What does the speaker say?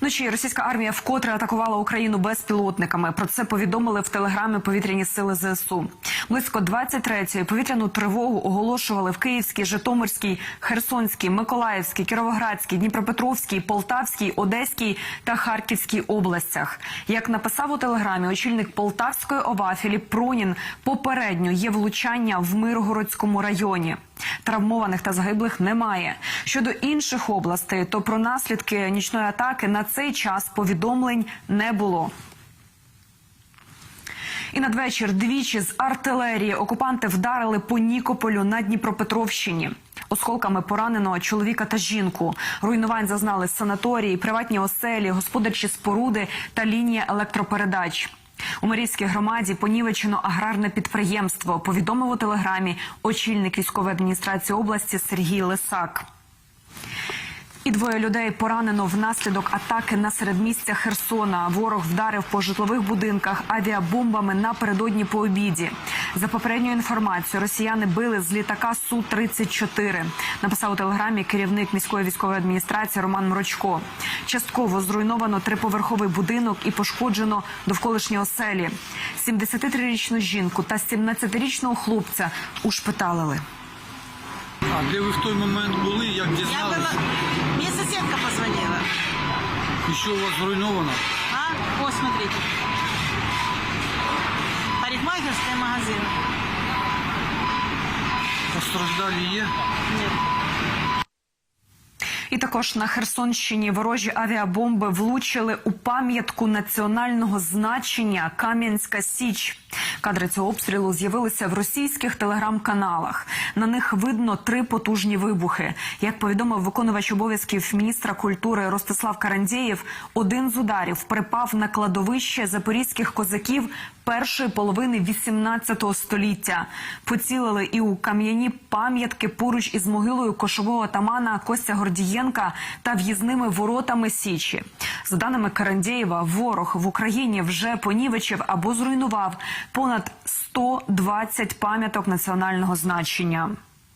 Вночі російська армія вкотре атакувала Україну безпілотниками. Про це повідомили в телеграмі повітряні сили ЗСУ. Близько 23-ї повітряну тривогу оголошували в Київській, Житомирській, Херсонській, Миколаївській, Кіровоградській, Дніпропетровській, Полтавській, Одеській та Харківській областях. Як написав у телеграмі очільник Полтавської ОВА Філіп Пронін, попередньо є влучання в Миргородському районі. Травмованих та загиблих немає. Щодо інших областей, то про наслідки нічної атаки на цей час повідомлень не було. І надвечір двічі з артилерії окупанти вдарили по Нікополю на Дніпропетровщині. Осколками поранено чоловіка та жінку. Руйнувань зазнали санаторії, приватні оселі, господарчі споруди та лінія електропередач. У Марійській громаді понівечено аграрне підприємство. Повідомив у телеграмі очільник військової адміністрації області Сергій Лисак. І двоє людей поранено внаслідок атаки на середмістя Херсона. Ворог вдарив по житлових будинках авіабомбами напередодні по обіді. За попередньою інформацією, росіяни били з літака су 34 Написав у телеграмі керівник міської військової адміністрації Роман Мрочко. Частково зруйновано триповерховий будинок і пошкоджено довколишні оселі. 73-річну жінку та 17-річного хлопця ушпиталили. А де ви в той момент були, як Я дізналися? была... Мне соседка позвонила. І що у вас зруйновано? А? О, смотрите. Парикмахерская магазин. Постраждалі є? Нет. І також на Херсонщині ворожі авіабомби влучили у пам'ятку національного значення Кам'янська Січ. Кадри цього обстрілу з'явилися в російських телеграм-каналах. На них видно три потужні вибухи. Як повідомив виконувач обов'язків міністра культури Ростислав Карандєєв, один з ударів припав на кладовище запорізьких козаків першої половини 18 століття. Поцілили і у кам'яні пам'ятки поруч із могилою кошового тамана Костя Гордієнка та в'їзними воротами Січі. За даними Карандєєва, ворог в Україні вже понівечив або зруйнував понад 120 пам'яток національного значення.